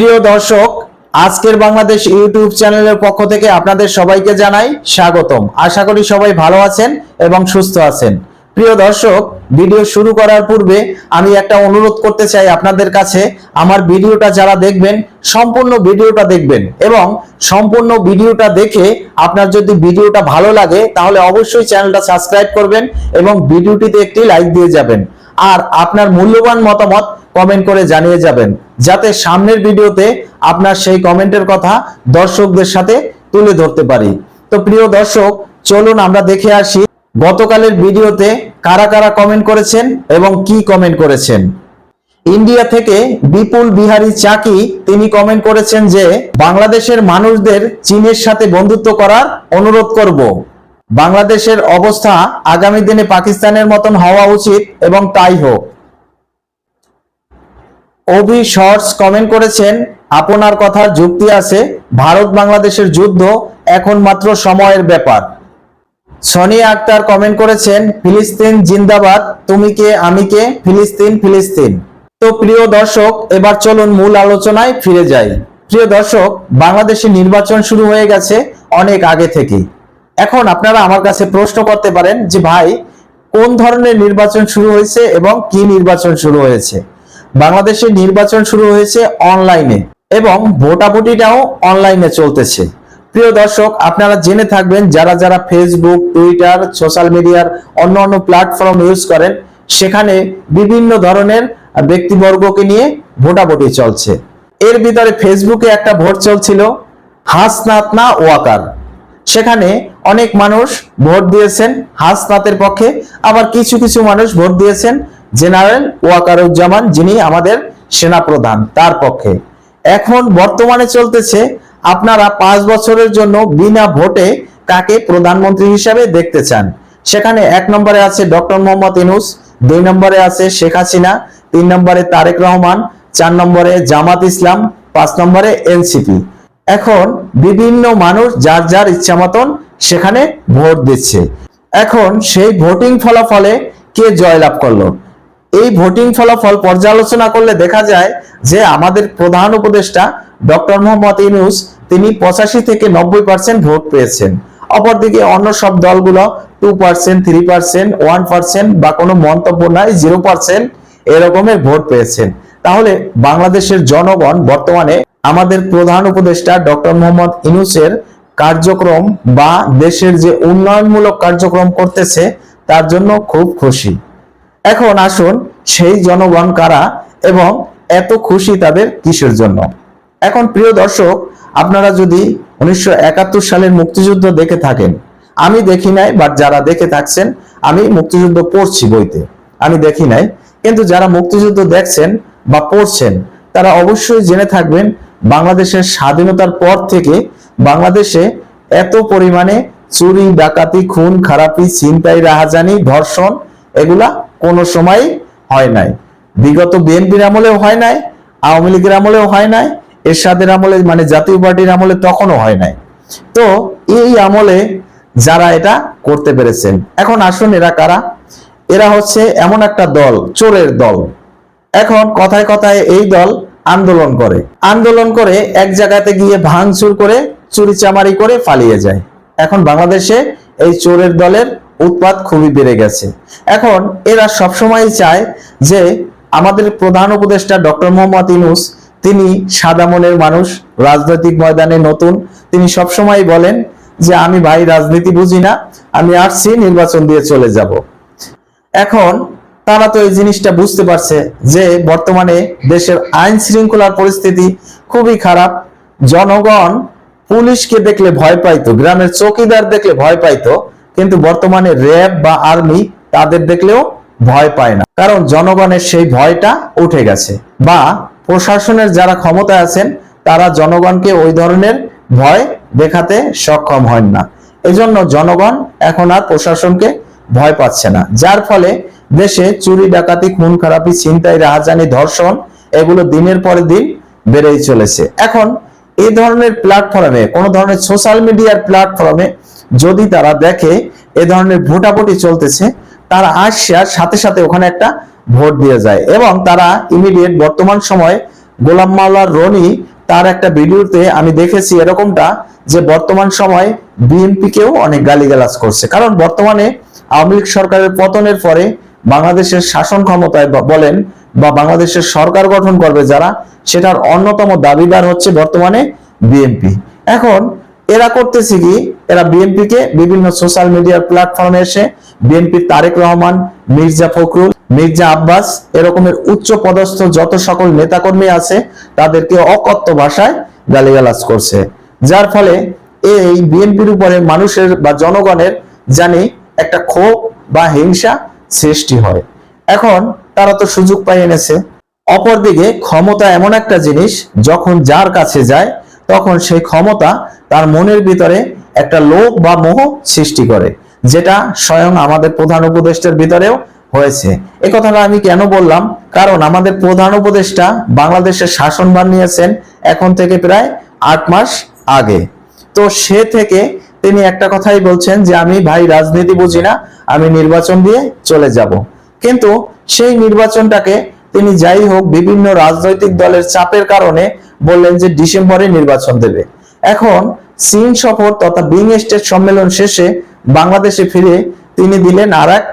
প্রিয় দর্শক, আজকের বাংলাদেশ ইউটিউব চ্যানেলের পক্ষ থেকে আপনাদের সবাইকে জানাই স্বাগতম। আশা করি সবাই ভালো আছেন এবং সুস্থ আছেন। প্রিয় দর্শক, ভিডিও শুরু করার পূর্বে আমি একটা অনুরোধ করতে চাই আপনাদের কাছে। আমার ভিডিওটা যারা দেখবেন, সম্পূর্ণ ভিডিওটা দেখবেন এবং সম্পূর্ণ ভিডিওটা দেখে আপনার যদি ভিডিওটা ভালো লাগে, তাহলে অবশ্যই চ্যানেলটা সাবস্ক্রাইব করবেন এবং ভিডিওটিতে একটি লাইক দিয়ে যাবেন। আর আপনার মূল্যবান মতামত কমেন্ট করে জানিয়ে যাবেন। যাতে সামনের ভিডিওতে আপনার সেই কমেন্টের কথা দর্শকদের সাথে তুলে ধরতে পারি। তো প্রিয় দর্শক, চলুন আমরা দেখে আসি গতকালের ভিডিওতে কারা কারা কমেন্ট করেছেন এবং কি কমেন্ট করেছেন। ইন্ডিয়া থেকে বিপুল বিহারী চাকি, তিনি কমেন্ট করেছেন যে, বাংলাদেশের মানুষদের চীনের সাথে বন্ধুত্ব করার অনুরোধ করব। বাংলাদেশের অবস্থা আগামী দিনে পাকিস্তানের মতন হওয়া উচিত এবং তাই হোক। অভি শর্টস কমেন্ট করেছেন, আপনার কথার যুক্তি আছে, ভারত বাংলাদেশের যুদ্ধ এখন মাত্র সময়ের ব্যাপার। সনি আক্তার কমেন্ট করেছেন, ফিলিস্তিন জিন্দাবাদ, তুমি কে, আমি কে, ফিলিস্তিন ফিলিস্তিন। তো প্রিয় দর্শক, এবার চলুন মূল আলোচনায় ফিরে যাই। প্রিয় দর্শক, বাংলাদেশে নির্বাচন শুরু হয়ে গেছে অনেক আগে থেকে এখন আপনারা আমার কাছে প্রশ্ন করতে পারেন যে ভাই, কোন ধরনের নির্বাচন শুরু হয়েছে এবং কি নির্বাচন শুরু হয়েছে? বাংলাদেশে নির্বাচন শুরু হয়েছে অনলাইনে এবং ভোটাভুটিটাও অনলাইনে চলতেছে। প্রিয় দর্শক, আপনারা জেনে থাকবেন, যারা যারা ফেসবুক টুইটার সোশ্যাল মিডিয়ার অন্য অন্য প্ল্যাটফর্ম ইউজ করেন, সেখানে বিভিন্ন ধরনের ব্যক্তিবর্গকে নিয়ে ভোটাভুটি চলছে। এর ভিতরে ফেসবুকে একটা ভোট চলছিল, হাসনাত না ওয়াকার। সেখানে অনেক মানুষ ভোট দিয়েছেন, হাসনাতের পক্ষে। আবার কিছু কিছু মানুষ ভোট দিয়েছেন, জেনারেল ওয়াকারুজ্জামান, যিনি আমাদের সেনাপ্রধান, তার পক্ষে। এখন বর্তমানে চলতেছে আপনারা পাঁচ বছরের জন্য বিনা ভোটে কাকে প্রধানমন্ত্রী হিসাবে দেখতে চান? সেখানে এক নম্বরে আছে ডক্টর মোহাম্মদ ইনুস দুই নম্বরে আছে শেখ হাসিনা, তিন নম্বরে তারেক রহমান, চার নম্বরে জামাত ইসলাম, পাঁচ নম্বরে এনসিপি। এখন বিভিন্ন মানুষ যার যার ইচ্ছা মতন সেখানে ভোট দিচ্ছে। এখন সেই ভোটিং ফলাফলে কে জয়লাভ করল? এই ভোটিং ফলাফল পর্যালোচনা করলে দেখা যায় যে আমাদের প্রধান উপদেষ্টা ডক্টর মোহাম্মদ ইনুস তিনি পঁচাশি থেকে নব্বই পার্সেন্ট ভোট পেয়েছেন। অপরদিকে অন্য সব দলগুলো two percent three percent one percent বা কোনো মন্তব্য নাই জিরো পার্সেন্ট এরকমের ভোট পেয়েছেন। তাহলে বাংলাদেশের জনগণ বর্তমানে আমাদের প্রধান উপদেষ্টা ডক্টর মোহাম্মদ ইনুসের কার্যক্রম বা দেশের যে উন্নয়নমূলক কার্যক্রম করতেছে, তার জন্য খুব খুশি। এখন আসুন সেই জনগণ কারা এবং এত খুশি তাদের কিসের জন্য? এখন প্রিয় দর্শক, আপনারা যদি উনিশশো একাত্তর সালের মুক্তিযুদ্ধ দেখে থাকেন, আমি দেখি নাই বা যারা দেখে থাকছেন, আমি মুক্তিযুদ্ধ পড়ছি বইতে। আমি দেখি নাই, কিন্তু যারা মুক্তিযুদ্ধ দেখছেন বা পড়ছেন, তারা অবশ্যই জেনে থাকবেন বাংলাদেশের স্বাধীনতার পর থেকে বাংলাদেশে এত পরিমাণে চুরি, ডাকাতি, খুন, খারাপি, ছিনতাই, রাহাজানি, ধর্ষণ এগুলা কোনো সময় হয় নাই। বিগত বিএনপির আমলেও হয় নাই, আওয়ামী লীগের আমলেও হয় নাই, এরশাদের আমলে মানে জাতীয় পার্টির আমলে তখনও হয় নাই। তো এই আমলে যারা এটা করতে পেরেছেন, এখন আসুন এরা কারা? এরা হচ্ছে এমন একটা দল, চোরের দল। এখন কথায় কথায় এই দল আন্দোলন করে। আন্দোলন করে এক জায়গাতে গিয়ে ভাঙচুর করে চুরি চামারি করে পালিয়ে যায়। এখন বাংলাদেশে এই চোরের দলের উৎপাত খুবই বেড়ে গেছে। এখন এরা সবসময় চায় যে আমাদের প্রধান উপদেষ্টা ডক্টর মোহাম্মদ ইনুস তিনি সাদা মনের মানুষ, রাজনৈতিক ময়দানে নতুন। তিনি সবসময় বলেন যে, আমি ভাই, রাজনীতি বুঝি না, আমি আসছি, নির্বাচন দিয়ে চলে যাব। এখন তারা তো এই জিনিসটা বুঝতে পারছে যে বর্তমানে দেশের আইন শৃঙ্খলার পরিস্থিতি খুবই খারাপ। জনগণ পুলিশকে দেখলে ভয় পাইতো, গ্রামের চৌকিদার দেখলে ভয় পাইতো, কিন্তু বর্তমানে র্যাব বা আর্মি তাদের দেখলেও ভয় পায় না। কারণ জনগণের সেই ভয়টা উঠে গেছে বা প্রশাসনের যারা ক্ষমতায় আছেন, তারা জনগণকে ওই ধরনের ভয় দেখাতে সক্ষম হন না। এজন্য জনগণ এখন আর প্রশাসনকে ভয় পাচ্ছে না। যার ফলে দেশে চুরি, ডাকাতি, খুন, খারাপি, ছিনতাই, রাহাজানি, ধর্ষণ এগুলো দিনের পরে দিন বেড়েই চলেছে। এখন এই ধরনের প্ল্যাটফর্মে, কোন ধরনের সোশ্যাল মিডিয়ার প্ল্যাটফর্মে যদি তারা দেখে এ ধরনের ভোটাভুটি চলতেছে, তারা আসছে আর সাথে সাথে ওখানে একটা ভোট দিয়ে যায় এবং তারা ইমিডিয়েট বর্তমান সময়ে গোলাম মাওলার রনি তার একটা ভিডিওতে আমি দেখেছি এরকমটা যে বর্তমান সময় বিএনপিকেও অনেক গালিগালাজ করছে। কারণ বর্তমানে আওয়ামী লীগ সরকারের পতনের পরে বাংলাদেশের শাসন ক্ষমতায় বলেন বা বাংলাদেশের সরকার গঠন করবে যারা, সেটার অন্যতম দাবিদার হচ্ছে বর্তমানে বিএনপি। এখন এরা করতেছে কি, এরা বিএনপি কে বিভিন্ন সোশ্যাল মিডিয়ার প্ল্যাটফর্মে এসে বিএনপি তারেক রহমান, মির্জা ফখরুল, মির্জা আব্বাস, এরকমের উচ্চ পদস্থ যত সকল নেতাকর্মী আছে, তাদেরকে অকথ্য ভাষায় গালিগালাজ করছে। যার ফলে এই বিএনপির উপরে মানুষের বা জনগণের জানি একটা ক্ষোভ বা হিংসা সৃষ্টি হয়। এখন তারা তো সুযোগ পাই এনেছে। অপরদিকে ক্ষমতা এমন একটা জিনিস, যখন যার কাছে যায়, তখন সেই ক্ষমতা তার মনের ভিতরে একটা লোভ বা মোহ সৃষ্টি করে, যেটা স্বয়ং আমাদের প্রধান উপদেষ্টার ভিতরেও হয়েছে। এ কথাটা আমি কেন বললাম? কারণ আমাদের প্রধান উপদেষ্টা বাংলাদেশের শাসনভার নিয়েছেন এখন থেকে প্রায় আট মাস আগে। তো সে থেকে তিনি একটা কথাই বলছেন যে, আমি ভাই, রাজনীতি বুঝি না, আমি নির্বাচন দিয়ে চলে যাব। কিন্তু সেই নির্বাচনটাকে তিনি যাই হোক বিভিন্ন রাজনৈতিক দলের চাপের কারণে বললেন যে, ডিসেম্বরে নির্বাচন দেবে। এখন চীন সফর তথা বিং স্টেট সম্মেলন শেষে বাংলাদেশে ফিরে তিনি দিলেন আর এক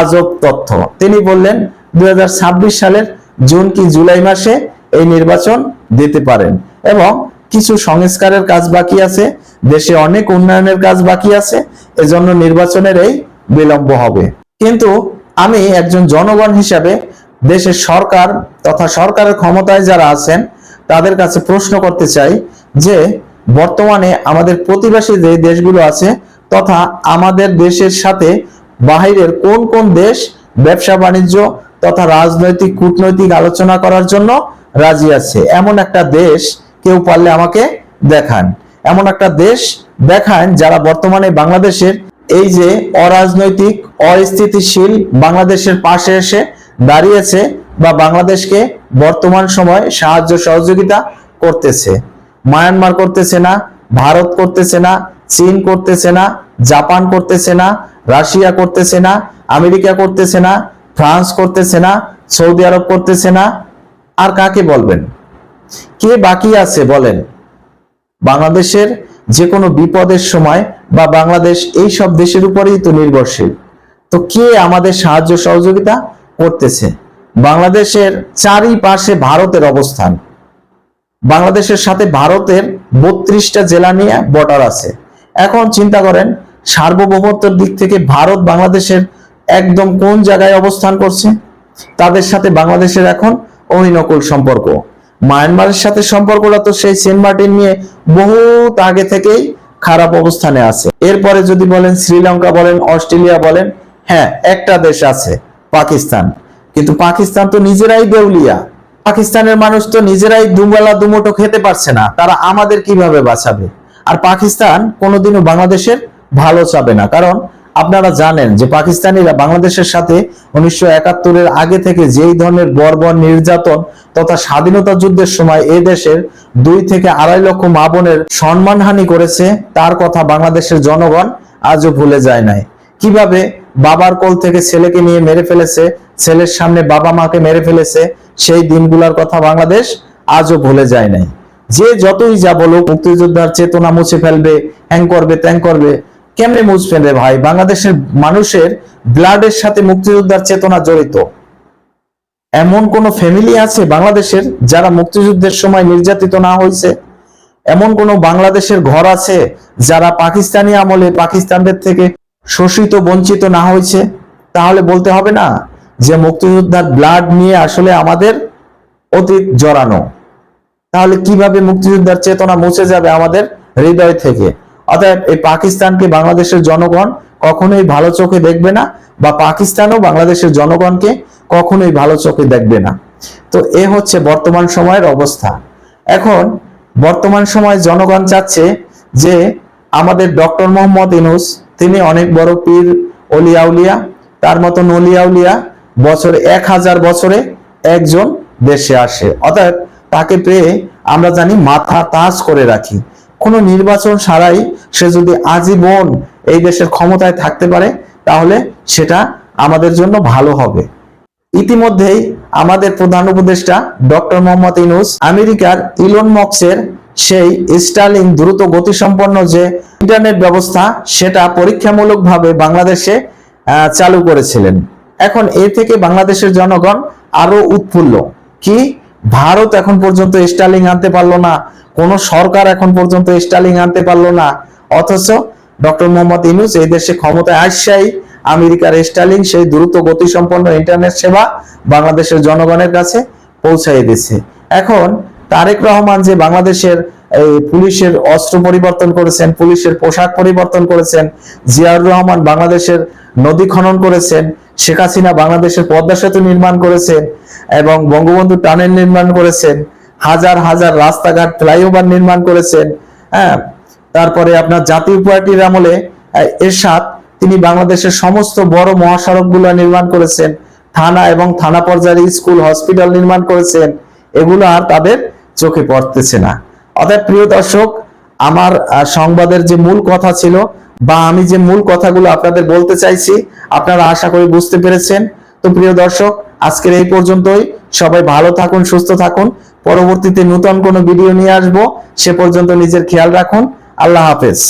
আজব তথ্য। তিনি বললেন, দুই হাজার ছাব্বিশ সালের জুন কি জুলাই মাসে এই নির্বাচন দিতে পারেন? এবং কিছু সংস্কারের কাজ বাকি আছে, দেশে অনেক উন্নয়নের কাজ বাকি আছে, এজন্য নির্বাচনের এই বিলম্ব হবে। কিন্তু আমি একজন জনগণ হিসাবে দেশের সরকার তথা সরকারের ক্ষমতায় যারা আছেন, তাদের কাছে প্রশ্ন করতে চাই যে, বর্তমানে আমাদের প্রতিবেশী যে দেশগুলো আছে তথা আমাদের দেশের সাথে বাহিরের কোন কোন দেশ ব্যবসা বাণিজ্য তথা রাজনৈতিক কূটনৈতিক আলোচনা করার জন্য রাজি আছে? এমন একটা দেশ কেউ পারলে আমাকে দেখান। এমন একটা দেশ দেখান যারা বর্তমানে বাংলাদেশের এই যে অরাজনৈতিক, অস্থিতিশীল বাংলাদেশের পাশে এসে দাঁড়িয়েছে বা বাংলাদেশকে বর্তমান সময় সাহায্য সহযোগিতা করতেছে। মায়ানমার করতেছে না, ভারত করতেছে না, চীন করতেছে না, জাপান করতেছে না, রাশিয়া করতেছে না, আমেরিকা করতেছে না, ফ্রান্স করতেছে না, সৌদি আরব করতেছে না। আর কাকে বলবেন? কে বাকি আছে বলেন? বাংলাদেশের যে কোনো বিপদের সময় বা বাংলাদেশ এই সব দেশের উপরেই তো নির্ভরশীল। তো কে আমাদের সাহায্য সহযোগিতা করতেছে? বাংলাদেশের চারিপাশে ভারতের অবস্থান। বাংলাদেশের সাথে ভারতের বত্রিশটা জেলা নিয়ে বর্ডার আছে। এখন চিন্তা করেন, সার্বভৌমত্বের দিক থেকে ভারত বাংলাদেশের একদম কোন জায়গায় অবস্থান করছে? তাদের সাথে বাংলাদেশের এখন অহিনকুল সম্পর্ক। মায়ানমারের সাথে সম্পর্কটা তো সেই সেন্ট মার্টিন নিয়ে বহুত আগে থেকেই খারাপ অবস্থানে আছে। এরপরে যদি বলেন শ্রীলঙ্কা বলেন, অস্ট্রেলিয়া বলেন হ্যাঁ একটা দেশ আছে, পাকিস্তান। কিন্তু পাকিস্তান তো নিজেরাই দেউলিয়া। পাকিস্তানের মানুষ তো নিজেরাই দুবেলা দুমুটো খেতে পারছে না। তারা আমাদের কীভাবে বাঁচাবে? আর পাকিস্তান কোনোদিনও বাংলাদেশের ভালো চাবে না। কারণ আপনারা জানেন যে পাকিস্তানিরা বাংলাদেশের সাথে উনিশশো একাত্তরের আগে থেকে যেই ধরনের বর্বর নির্যাতন তথা স্বাধীনতা যুদ্ধের সময় এ দেশের দুই থেকে আড়াই লক্ষ মা বোনের সম্মানহানি করেছে, তার কথা বাংলাদেশের জনগণ আজও ভুলে যায় নাই। কীভাবে বাবার কোল থেকে ছেলেকে নিয়ে মেরে ফেলেছে, ছেলের সামনে বাবা মাকে মেরে ফেলেছে, সেই দিনগুলোর কথা বাংলাদেশ আজও ভুলে যায় নাই। যে যতই যা বলুক, মুক্তিযোদ্ধার চেতনা মুছে ফেলবে, হ্যাং করবে, ত্যাং করবে, কেমনে মুছবেন রে ভাই? বাংলাদেশের মানুষের ব্লাডের সাথে মুক্তিযোদ্ধার চেতনা জড়িত। এমন কোন ফ্যামিলি আছে বাংলাদেশের যারা মুক্তিযুদ্ধের সময় নির্যাতিত না হয়েছে? এমন কোন বাংলাদেশের ঘর আছে যারা পাকিস্তানি আমলে পাকিস্তানদের থেকে শোষিত, বঞ্চিত না হয়েছে? তাহলে বলতে হবে না যে মুক্তিযোদ্ধার ব্লাড নিয়ে আসলে আমাদের অতীত জড়ানো। তাহলে কীভাবে মুক্তিযোদ্ধার চেতনা মুছে যাবে আমাদের হৃদয় থেকে? অর্থাৎ এই পাকিস্তানকে বাংলাদেশের জনগণ কখনোই ভালো চোখে দেখবে না, বা পাকিস্তানও বাংলাদেশের জনগণকে কখনোই ভালো চোখে দেখবে না। তো এ হচ্ছে বর্তমান সময়ের অবস্থা। এখন বর্তমান সময় জনগণ চাচ্ছে যে আমাদের ডক্টর মোহাম্মদ ইনুস তিনি অনেক বড় পীর অলিয়াউলিয়া তার মতন অলিয়াউলিয়া বছরে এক হাজার বছরে একজন দেশে আসে। অর্থাৎ তাকে পেয়ে আমরা জানি মাথা তাজ করে রাখি। কোনো নির্বাচন ছাড়াই সে যদি আজীবন এই দেশের ক্ষমতায় থাকতে পারে, তাহলে সেটা আমাদের জন্য ভালো হবে। ইতিমধ্যেই আমাদের প্রধান উপদেষ্টা ডক্টর মোহাম্মদ ইনুস আমেরিকার ইলন মক্সের সেই স্টার্লিং দ্রুত গতিসম্পন্ন যে ইন্টারনেট ব্যবস্থা, সেটা পরীক্ষামূলকভাবে বাংলাদেশে চালু করেছিলেন। এখন এ থেকে বাংলাদেশের জনগণ আরও উৎফুল্ল। কি? ভারত এখন পর্যন্ত স্টার্লিং আনতে পারল না, কোন সরকার এখন পর্যন্ত স্টার্লিং আনতে পারল না, অথচ ডক্টর মোহাম্মদ ইনুস এই দেশে ক্ষমতায় আসছেই, আমেরিকার স্টার্লিং সেই দ্রুত গতিসম্পন্ন ইন্টারনেট সেবা বাংলাদেশের জনগণের কাছে পৌঁছাই দিচ্ছে এখন তারেক রহমান যে বাংলাদেশের এই পুলিশের অস্ত্র পরিবর্তন করেছেন, পুলিশের পোশাক পরিবর্তন করেছেন, জিয়াউর রহমান বাংলাদেশের নদী খনন করেছেন, শেখ হাসিনা বাংলাদেশের পদ্মা সেতু নির্মাণ করেছেন এবং বঙ্গবন্ধু টানেল নির্মাণ করেছেন, হাজার হাজার রাস্তাঘাট ফ্লাইওভার নির্মাণ করেছেন হ্যাঁ তারপরে আপনার জাতীয় পার্টির আমলে এরশাদ, তিনি বাংলাদেশের সমস্ত বড় মহাসড়কগুলো নির্মাণ করেছেন। থানা এবং থানা পর্যায়ের স্কুল, হসপিটাল নির্মাণ করেছেন। এগুলো আর তাদের চোখে পড়তেছে না। অর্থাৎ প্রিয় দর্শক, আমার সংবাদের যে মূল কথা ছিল বা আমি যে মূল কথাগুলো আপনাদের বলতে চাইছি, আপনারা আশা করি বুঝতে পেরেছেন। তো প্রিয় দর্শক, আজকের এই পর্যন্তই। সবাই ভালো থাকুন, সুস্থ থাকুন। পরবর্তীতে নতুন কোনো ভিডিও নিয়ে আসব। সে পর্যন্ত নিজের খেয়াল রাখুন। আল্লাহ হাফেজ।